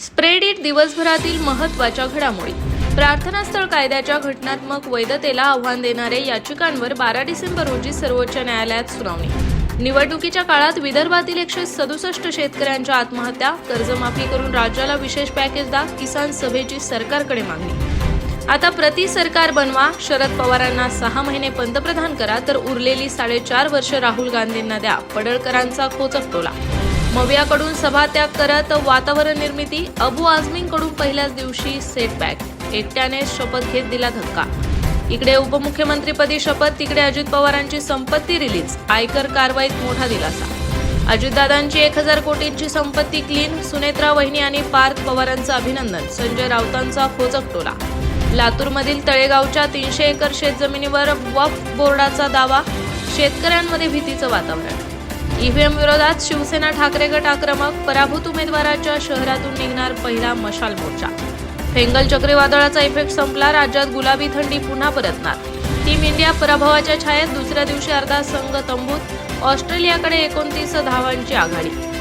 Spread it दिवसभरातील महत्त्वाच्या घडामोडी. प्रार्थनास्थळ कायद्याच्या घटनात्मक वैधतेला आव्हान देणाऱ्या याचिकांवर बारा डिसेंबर रोजी सर्वोच्च न्यायालयात सुनावणी. निवडणुकीच्या काळात विदर्भातील एकशे सदुसष्ट शेतकऱ्यांच्या आत्महत्या कर्जमाफी करून राज्याला विशेष पॅकेज किसान सभेची सरकारकडे मागणी. आता प्रति सरकार बनवा शरद पवारांना सहा महिने पंतप्रधान करा तर उरलेली साडेचार वर्ष राहुल गांधींना द्या पडळकरांचा खोचक टोला. मवियाकडून सभात्याग करत वातावरण निर्मिती अबू आझमींकडून पहिल्याच दिवशी सेटबॅक एकट्याने शपथ घेत दिला धक्का. इकडे उपमुख्यमंत्रीपदी शपथ तिकडे अजित पवारांची संपत्ती रिलीज आयकर कारवाईत मोठा दिलासा. अजितदादांची एक हजार कोटींची संपत्ती क्लीन सुनेत्रा वहिनी आणि पार्थ पवारांचं अभिनंदन. संजय राऊतांचा खोचक टोला. लातूरमधील तळेगावच्या तीनशे एकर शेतजमिनीवर वक्फ बोर्डाचा दावा. शेतकऱ्यांमध्ये भीतीचं वातावरण. ईव्हीएम विरोधात शिवसेना ठाकरे गट आक्रमक पराभूत उमेदवाराच्या शहरातून निघणार पहिला मशाल मोर्चा. फेंगल चक्रीवादळाचा इफेक्ट संपला राज्यात गुलाबी थंडी पुन्हा परतणार. टीम इंडिया पराभवाच्या छायेत दुसऱ्या दिवशी अर्धा संघ तंबूत ऑस्ट्रेलियाकडे एकोणतीस धावांची आघाडी.